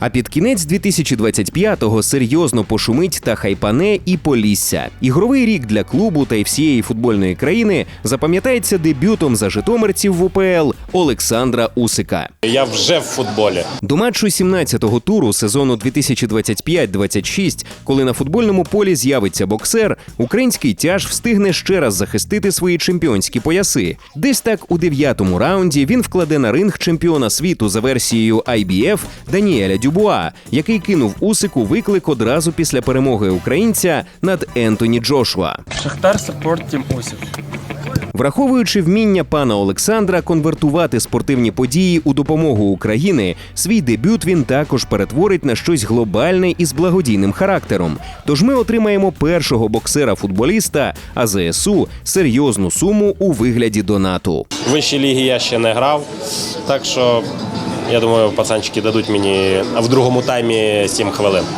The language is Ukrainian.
А під кінець 2025-го серйозно пошумить та хайпане і Полісся. Ігровий рік для клубу та й всієї футбольної країни запам'ятається дебютом за житомирців в УПЛ Олександра Усика. Я вже в футболі. До матчу 17-го туру сезону 2025-26, коли на футбольному полі з'явиться боксер, український тяж встигне ще раз захистити свої чемпіонські пояси. Десь так у дев'ятому раунді він вкладе на ринг чемпіона світу за версією IBF Даніеля Дюбуа, який кинув Усику виклик одразу після перемоги українця над Ентоні Джошуа. Шахтар Саппорт Тім Усів. Враховуючи вміння пана Олександра конвертувати спортивні події у допомогу України, свій дебют він також перетворить на щось глобальне і з благодійним характером. Тож ми отримаємо першого боксера-футболіста, а ЗСУ серйозну суму у вигляді донату. Вищій лігі я ще не грав, так що я думаю, пацанчики дадуть мені в другому таймі 7 хвилин.